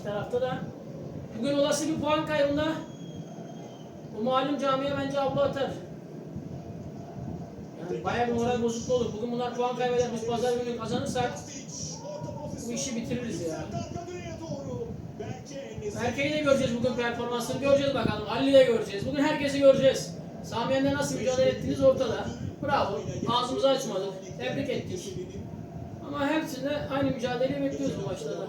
iki tarafta da. Bugün olası bir puan kaybında bu malum camiye bence abla atar. Yani bayağı bir moral bozukluğu olur. Bugün bunlar puan kaybeder. Biz pazar günü kazanırsak bu işi bitiririz ya. Berke'yi de göreceğiz bugün performansını göreceğiz bakalım. Ali'yi de göreceğiz. Bugün herkesi göreceğiz. Samiyen'de nasıl mücadele ettiğiniz ortada. Bravo. Ağzımızı açmadık. Tebrik ettik. Ama hepsinde aynı mücadeleyi bekliyoruz bu maçlarda.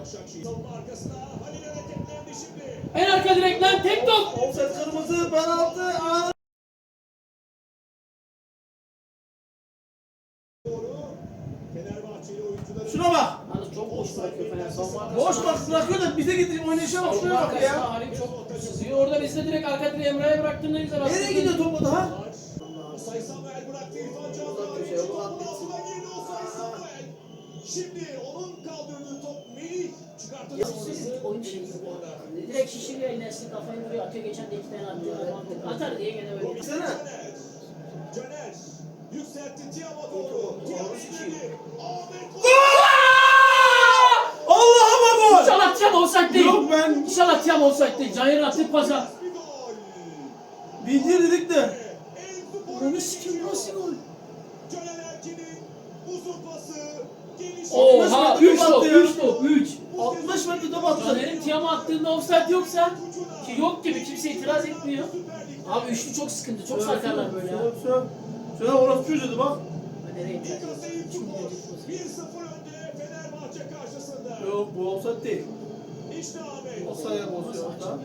En arka direkten tek top. Offset kırmızı penaltı. Aa! Şuna bak. Yalnız çok boş bırakıyor Fener. Savunma arkasına- Boş bak bırakıyor da bize gidip oynayışa bak şuraya bak ya. Halim çok sızıyor. Orada biz de direkt arka direğe Emre'ye bıraktığında güzel aslında. Nereye gidiyor topu daha? Çıkarttı. Oyun şey yok. Direkt şişiriyor eline kafayı vuruyor atıyor geçen de iki tane attı. Atar diye gene böyle. Baksana. Caner. Yükseltti Tiam'a doğru. Tiam indirdi. Ahmet Allah'ıma gol. İnşallah Tiam olsak değil. Yok ben İnşallah Tiam olsak değil. Caner'in attığı pasa. bildir dedik de. Onu sikim nasıl gol? Caner Erkin'in uzun pası. Oha 3 top attı ya. 3 top 3. 60 metre top attı. Caner'in Tiam'a attığında offside yoksa ki yok gibi kimse itiraz etmiyor. Abi üçlü çok sıkıntı. Çok sarkarlar böyle ya. Söyle söyle. Söyle orası çocuğu bak. Nereye itiraz ediyor? Kasayı Kim Spor bilecek 1-0 önde Fenerbahçe karşısında. Yok bu offset değil. İşte Ahmet. O sayı bozuyor Nasıl orada.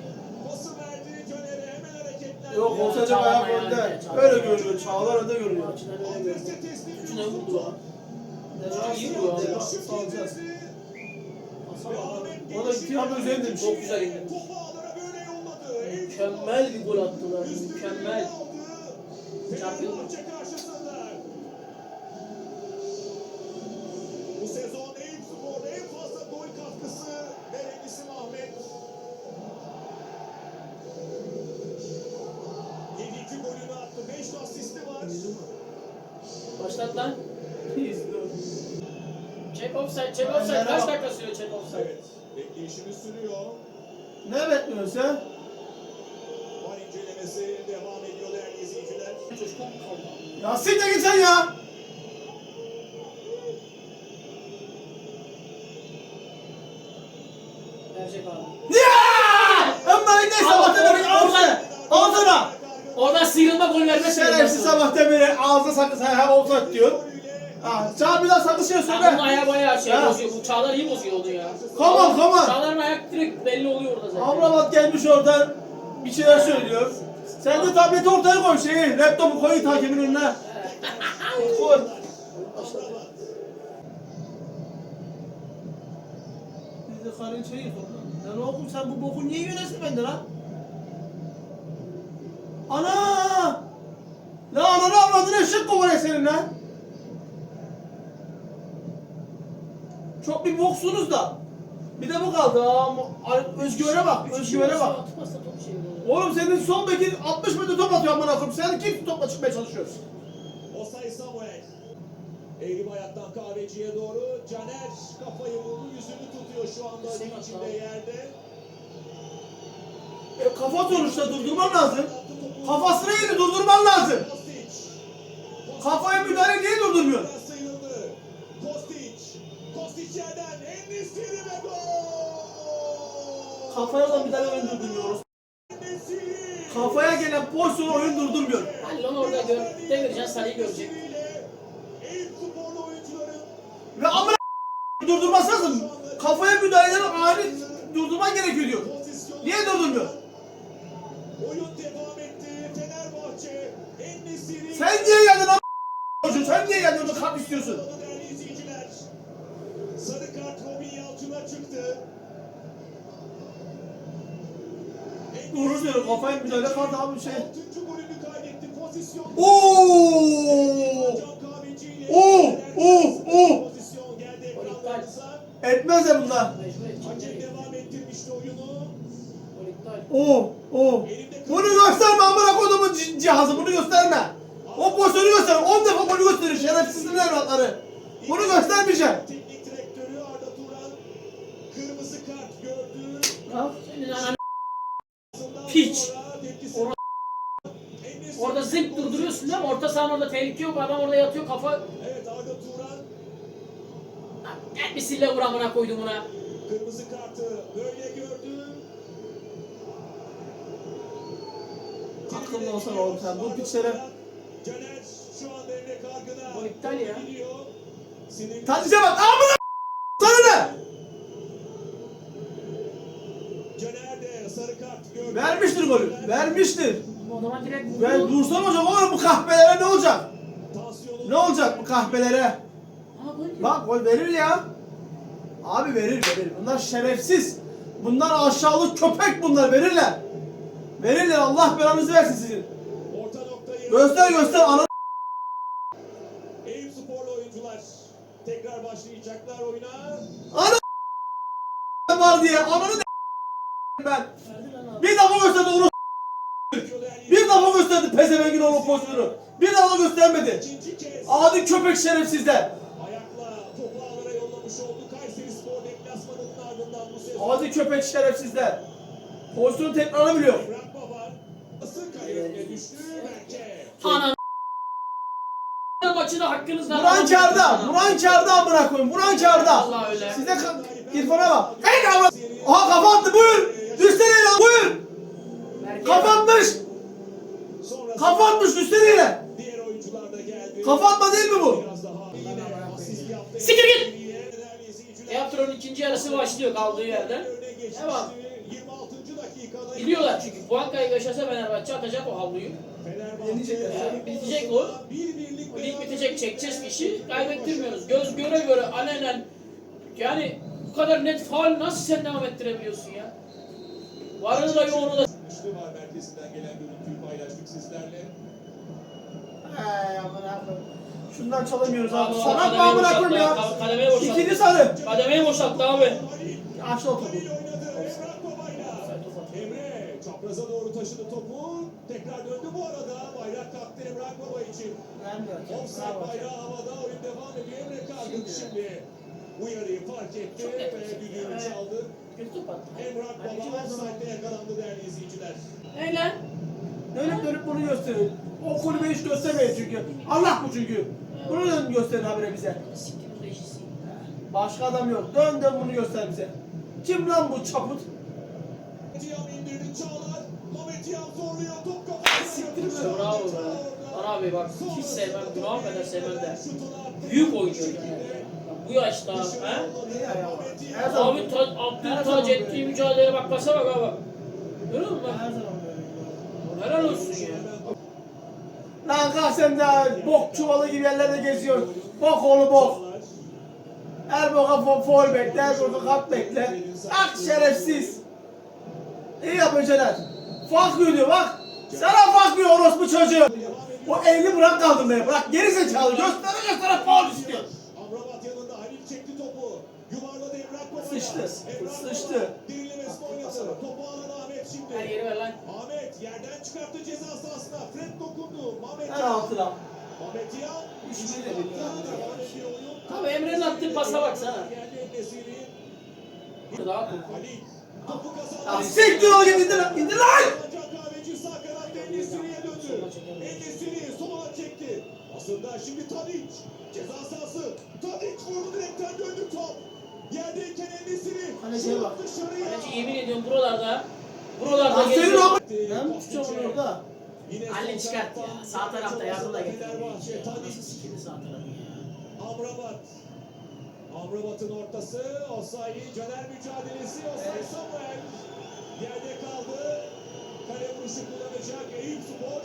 Yok offset Çağlar ayak önde. Öyle görünüyor. Çağlar önde görünüyor. Üçüne vurdu lan. Devam iyi. Şut Salacağız. İndirdi. Pasa Ve bak. Ahmet O da gelişi ihtiyar verdi. üzerindemiş. Çok güzel. El Mükemmel bir gol attılar. Mükemmel. karşısında. Bu sezon Eyüp Spor en fazla gol katkısı veren isim Ahmet. 7. golünü attı. 5 asisti var. Başlat lan. Check offside, check offside. Kaç dakika Bekleyişimiz sürüyor. Ne bekliyorsun sen? Var incelemesi devam ediyor değerli izleyiciler. Çocuk kaldı. Ya siktir git sen ya. Verecek abi. Ya! Ama ne sabahtan beri ağzına. Ağzına. Oradan sıyrılma gol vermez. Şerefsiz sabahtan beri ağzına saklı sen ha offset diyor. Ha, çağır bir daha bunun söyle. ayağı bayağı şey Ha. bozuyor. Bu Çağlar iyi bozuyor onu ya. Come on, come on. Çağlar'ın ayak direkt belli oluyor orada zaten. Amrabat gelmiş oradan bir şeyler söylüyor. Sen de tableti ortaya koy şeyi, laptopu koy hakemin önüne. koy. Biz de karın şeyi Lan oğlum sen bu boku niye yiyorsun bende lan? Ana! Lan ananı avradını eşek kovarıyor senin lan. Çok bir boksunuz da. Bir de bu kaldı. Aa, özgüvene bak, özgüvene bak. Çeviriyor. Oğlum senin son bekin 60 metre top atıyor amına koyayım. Sen kim topla çıkmaya çalışıyorsun? Osay Samuel. Eğri bayattan kahveciye doğru. Caner kafayı vurdu. Yüzünü tutuyor şu anda at içinde abi. yerde. E, kafa sonuçta durdurman lazım. Kafasına yedi durdurman lazım. Kafaya müdahale niye durdurmuyor? Endüstri ve gol. Kafaya da müdahale oyun durdurmuyoruz. Kafaya gelen pozisyonu oyun durdurmuyor. Halil onu orada gör. Devireceksin sarıyı görecek. Ve amına durdurması lazım. Kafaya müdahale eden ani durdurman gerekiyor diyor. Niye durdurmuyor? Oyun devam etti. Fenerbahçe. Sen niye geldin çocuğum? Sen niye geldin orada kart istiyorsun? Kart Robin Yalçın'a çıktı. Doğru söylüyor. Kafaya müdahale kaldı abi şey. 6. golünü kaydetti. Pozisyon. Oo! Oo, oo, oo. Pozisyon geldi ekranlarınıza. Etmez ya bunlar. Hakem devam ettirmişti oyunu. Oo, oo. Bunu gösterme amına kodumun ci- cihazı. Bunu gösterme. O pozisyonu göster. 10 defa bunu gösterir şerefsizin evlatları. Bunu göstermeyeceğim. Teknik Al. Senin ananı Piç. Or- orada zınk durduruyorsun değil mi? Orta sahanın orada tehlike yok. Adam orada yatıyor kafa. Evet Arda Turan Gel bir sille vur amına koydum buna. kırmızı kartı böyle gördü. Akıllı olsana oğlum sen. Bu piçlere- Caner şu anda Emre Kargın'a. Gol iptal ya. Tadişe bak. Amına sana ne? Caner de sarı kart gördü. Vermiştir golü. Vermiştir. O zaman direkt vurdu. Ben dursam hocam oğlum bu kahpelere ne olacak? Ne olacak bu kahpelere? Ha, gol. Bak gol verir ya. Abi verir verir. Bunlar şerefsiz. Bunlar aşağılık köpek bunlar verirler. Verirler Allah belanızı versin sizin. Orta noktayı. Göster göster ana Eyüp sporlu oyuncular tekrar başlayacaklar oyuna. ana var diye ananı ben. Bir defa gösterdi onu bir defa gösterdi pezevengin oğlu pozisyonu. Bir defa göstermedi. Adi köpek şerefsizler. Adi köpek şerefsizler. Pozisyonu Berke. Ananı maçı da hakkınızda. Buran kârda. Buran kârda amına koyun. Buran öyle. Size İrfan'a bak. Hey kafa. Aha kafa attı buyur. Lan buyur. Berke- Kafa atmış. Sonra Kafa atmış düşsene yine. diğer oyuncular da geldi. Kafa atma değil mi bu? Siktir git! Teatronun ikinci yarısı başlıyor kaldığı yerden. Devam. 26. dakikada Biliyorlar çünkü puan kaybı yaşasa Fenerbahçe atacak o havluyu. Yani bitecek o. Lig bitecek çekeceğiz fişi kaybettirmiyoruz. Göz göre göre alenen yani bu kadar net faul nasıl sen devam ettirebiliyorsun ya? Varını da yoğunu da Üçlü var merkezinden gelen görüntüyü paylaştık sizlerle. Hey amına koyayım. Şundan çalamıyoruz abi. Abi, Salak mı kademeyi amına koyayım ya, kademeyi boşalttı. İkinci sarı. Kademeyi boşalttı abi. Halil, Aç o topu. Halil oynadı. Emrah Baba'yla. Emre çapraza doğru taşıdı topu. Tekrar döndü bu arada. Bayrak kalktı Emrah Baba için. Offside bayrağı havada. Oyun devam ediyor. Emre Kargın şimdi uyarıyı fark etti ve düdüğünü Evet. çaldı. Top attı. Emrah Baba offside'de yakalandı değerli izleyiciler. Ne lan? Dönüp dönüp bunu gösterin. O kulübe hiç göstermeyin çünkü. Allah bu çünkü. Bunu dön gösterin habire bize. Başka adam yok. Dön dön bunu göster bize. Kim lan bu çaput? Tiam indirdi Çağlar. Mehmet Tiam zorluyor. Top kafasına. Siktir be. Bravo be. Bana abi bak hiç sevmem, günah kadar sevmem de. Büyük oynuyor yani. Bu yaşta zaman Abi ta, Abdültaç ettiği mücadeleye bak basa bak abi. Görüyor musun? Böyle. Helal olsun ya. Lan kalk sen de bok çuvalı gibi yerlerde geziyorsun. Bok oğlu bok. Her boka fo foul bekle, her boka kap bekle. Ak şerefsiz. İyi yapacaksın. Fuck you diyor bak. Sana fuck you orospu çocuğu. O elini bırak kaldırmaya bırak. Geri zekalı göstere göstere foul istiyor. Sıçtı, sıçtı. Topu alan Ahmet Her şimdi. yeri ver lan. Ahmet yerden çıkarttı ceza sahasına. Fred dokundu. Mehmet Ver altına. Mehmet Yan. Üçünü de. Abi Emre'nin attığı pasa baksana. Daha. Topu Ya kazandı. siktir ol git indir lan. İndir lan. Ancak kahveci sağ kanatta Enesiri'ye döndü. Enesiri sola çekti. Aslında şimdi Tadic. Ceza sahası. Tadic vurdu direkten döndü top. Yerdeyken Enesiri. Kaleciye bak. Dışarıya. Kaleci yemin ediyorum buralarda buralarda ama. Ben mi tutacağım onu orada? Sol çıkart ya. Sağ tarafta yardım da getir. Nasıl sikildi sağ tarafı ya. Amrabat. Amrabat'ın ortası. Osayi Caner mücadelesi. Osayi Samuel. Yerde kaldı. Kale vuruşu kullanacak Eyüp Spor.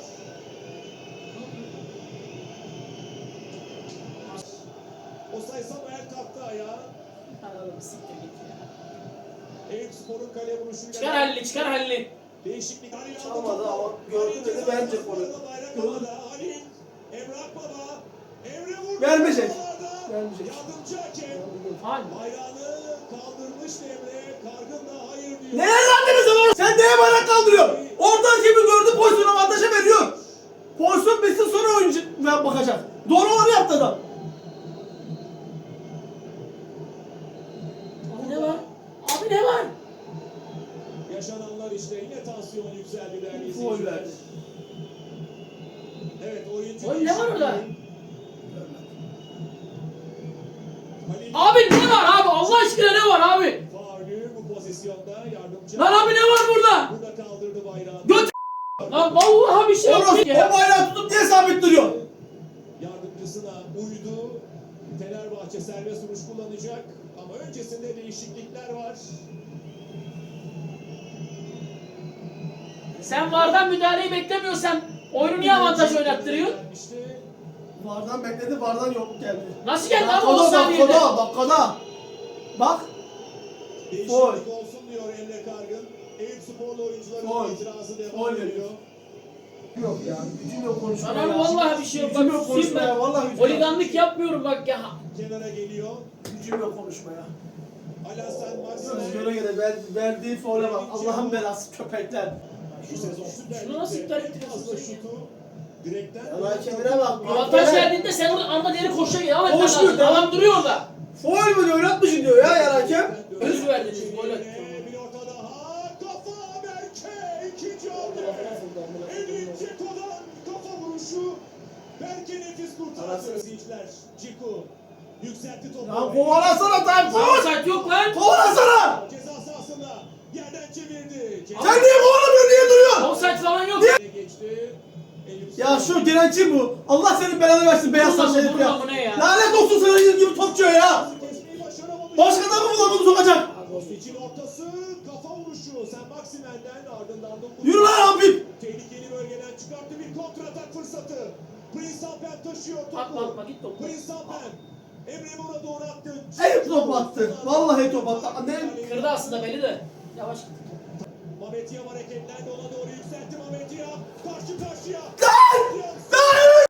Osayi Samuel kalktı ayağa. Hadi oğlum siktir git ya. Eyüp Spor'un kale vuruşuyla. Çıkar Halil'i çıkar Halil'i. Değişiklik. Aldı Çalmadı ama gördü dedi, bence golü. Emrah Baba. Emre vurdu. Vermeyecek. Vermeyecek. Yardımcı hakem. Faal. Bayrağını kaldırmış Emre. Kargın da hayır diyor. Ne lan sen neye bayrak kaldırıyorsun? Oradan kimi gördü pozisyonu avantaja veriyor. Pozisyon bitsin sonra oyuncu bakacak. Doğru olanı yaptı adam. Abi ne var? Abi ne var? Tansiyon yükseldi değerli Foul izleyiciler. verdi. Evet oyuncu Oğlum ne var orada? Halil Abi ne var abi? Allah aşkına ne var abi? Faulü bu pozisyonda yardımcı. Lan abi ne var burada? Burada kaldırdı bayrağı. Göt Lan vallahi bir şey yok o bayrağı tutup niye sabit duruyor? Yardımcısına uydu. Fenerbahçe serbest vuruş kullanacak. Ama öncesinde değişiklikler var. Sen vardan müdahaleyi beklemiyorsan oyunu niye avantaj oynattırıyorsun? Vardan bekledi, vardan yok geldi. Nasıl geldi abi o Dakikada, saniyede? dakikada, dakikada. Bak, Foul. olsun diyor Emre Kargın. Eyüp Sporlu oyuncuların Foul. itirazı devam Foul ediyor. yok ya, gücüm yok konuşmaya. Ya. vallahi bir şey yok. Bak yok susayım konuşmaya, ben. vallahi gücüm yok. Holiganlık yapmıyorum bak ya. Kenara geliyor. Gücüm yok konuşmaya. Alasan Göre Maksimen. göre ver, verdiği faule bak. Allah'ın belası köpekler. Bu sezon Süper Şunu nasıl Lig'de iptal en ettiriyorsun fazla sen ya? şutu direkten Ya hakemine bak. Avantaj verdiğinde sen orada anda diğeri koşuya gel. Ama Koşmuyor, devam. Adam duruyor orada. Faul mü diyor, oynatmışsın diyor ya yer hakem. Özür verdiniz, gol attı. Bir orta daha. Kafa Berke. ikinci hamle. Edin Ceko'dan kafa vuruşu. Berke nefis kurtardı. İzleyiciler. Ciku. Yükseltti topu. Lan kovalasana Tayfun! Offside yok lan. Kovalasana! Ceza sahasında. Yerden çevirdi. Sen niye kovalamıyorsun, niye duruyorsun? Offside falan yok. Geçti. Ya şu direnci bu. Allah senin belanı versin beyaz saçlı herif ya. ya? Lanet olsun senin gibi topçu ya. Başka da mı bulamadın sokacak? Kostic'in ortası kafa vuruşu. Sen Maksimen'den ardından dokundu. Yürü lan Habib. Tehlikeli bölgeden çıkarttı bir kontratak fırsatı. Prince Alpen taşıyor topu. Atma atma git topu. Prince Alpen. Emre Mor'a doğru attı. Eyüp top attı. Vallahi top attı. Ne? Kırdı aslında beni de. Yavaş git. Mehmet Yam hareketlendi ona doğru yükseltti Mehmet Yam. Karşı karşıya. Lan! Lan!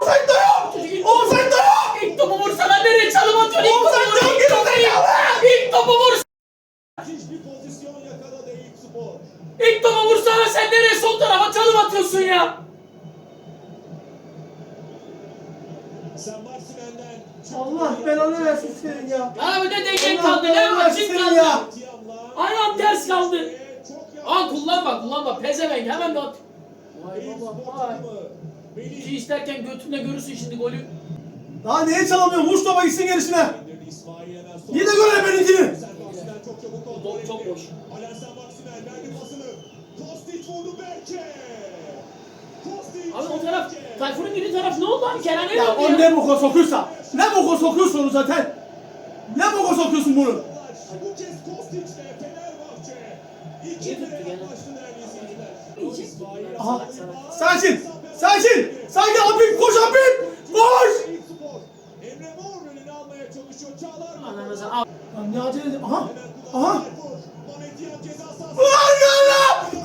Offside de yok! Offside de yok! İlk topu vursana nereye çalım topu Offside atıyorsun ya? Allah belanı versin senin ya. Abi ne dengen Allah kaldı ne belanı maçın kaldı. ya. Ayağım ters kaldı. Aa kullanma kullanma pezevenk hemen de at. Vay baba vay. İki isterken götünde görürsün şimdi golü. Daha niye çalamıyorsun? Vuş topa gitsin gerisine. Yine göre benimkini. Çok çok boş. Alensen Maksimen verdi pasını. Kostic vurdu Berke. Abi o taraf. Tayfun'un girdiği taraf ne oldu abi? Kenan ne Ya yaptı o ya? ne boka sokuyorsa. Ne boka sokuyorsun onu zaten. Ne boka sokuyorsun bunu? Bu kez Kostic'le Fenerbahçe. İki tuttu gene. yaklaştı değerli izleyiciler. İyice İsmail tuttu. Aha. Sakin. Sakin. Sakin Habib koş Habib. Koş. Spor. Emre Mor önünü almaya çalışıyor. Çağlar. Ananızı al. Lan ne acele edin. Aha. Aha. Yam ceza sahası. Lan lan lan.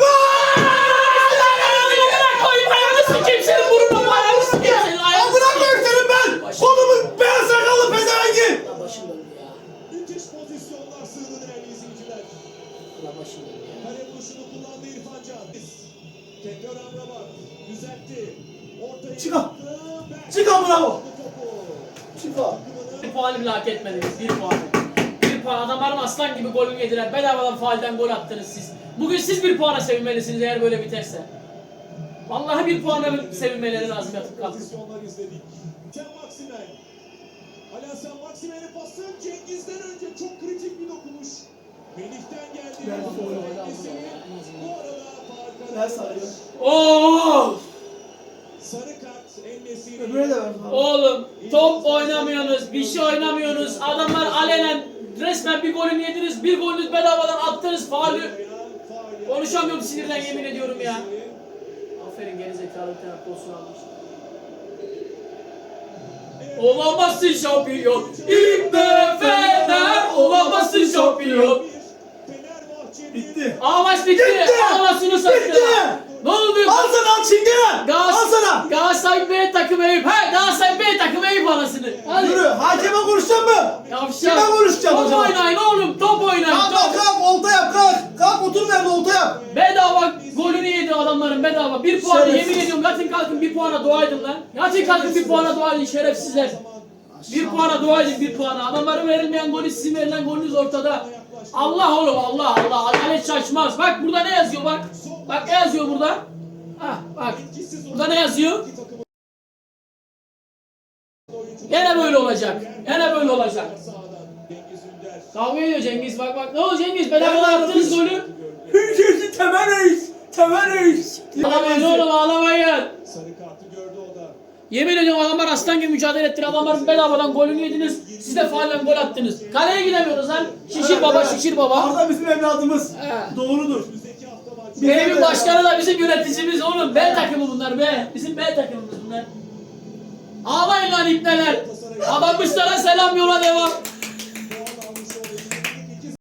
Bile hak etmediniz. Bir puanı. Bir puan. Adamlarım aslan gibi golünü yediler. Bedavadan faalden gol attınız siz. Bugün siz bir puana sevinmelisiniz eğer böyle biterse. Vallahi bir puana sevinmeleri lazım yatıp. Pozisyonlar izledik. Sen Maksimen. Alasan Maksimen'in pası Cengiz'den önce çok kritik bir dokunuş. Melih'ten geldi. Bu arada sarıyor. Oo! Sarı kart. Öbürüne de ver. Oğlum top oynamıyorsunuz, bir şey oynamıyorsunuz. Adamlar alenen resmen bir golünü yediniz, bir golünü bedavadan attınız faulü. Konuşamıyorum sinirden yemin ediyorum ya. Aferin gerizekalı bir tane pozisyon almış. Olamazsın şampiyon. İlk Fener olamazsın şampiyon. Bitti. Aa maç bitti. Bitti. Anasını satıyor. Bitti. Ne oldu? Al sana al çingene. Al sana. Galatasaray B takımı Eyüp. He Galatasaray B takımı Eyüp anasını. Hadi. Yürü. Hakeme konuşacak mı? Yavşak. Kime konuşacağım o Top zaman? oynayın oğlum top oynayın. Kalk Top. kalk olta yap kalk. Kalk otur nerede olta yap. Bedava golünü yedi adamların bedava. Bir puanı Şerefsiz. yemin ediyorum yatın kalkın bir puana dua edin lan. Yatın kalkın bir puana dua edin şerefsizler. Bir puana dua edin bir puana. Adamların verilmeyen golü sizin verilen golünüz ortada. Allah oğlum Allah Allah. Adalet şaşmaz. Bak burada ne yazıyor bak. Bak ne yazıyor burada? Ah bak. Burada ne yazıyor? Gene böyle olacak. Gene böyle olacak. Kavga ediyor Cengiz bak bak. Ne oldu Cengiz? Bedava attınız golü. Hünkârı temel reis. Temel reis. Ağlamayın oğlum ağlamayın. Sarı kartı gördü o da. Yemin ediyorum adamlar aslan gibi mücadele ettiler. Adamların bedavadan golünü yediniz. Siz de faulle gol attınız. Kaleye gidemiyoruz lan. Şişir baba şişir baba. Arda bizim evladımız. He. Doğrudur. Önümüzdeki hafta maç. Bizim Benim de- başkanı da bizim yöneticimiz oğlum. B takımı bunlar be. Bizim B takımımız bunlar. Ağlayın lan ipneler. Adamışlara selam yola devam.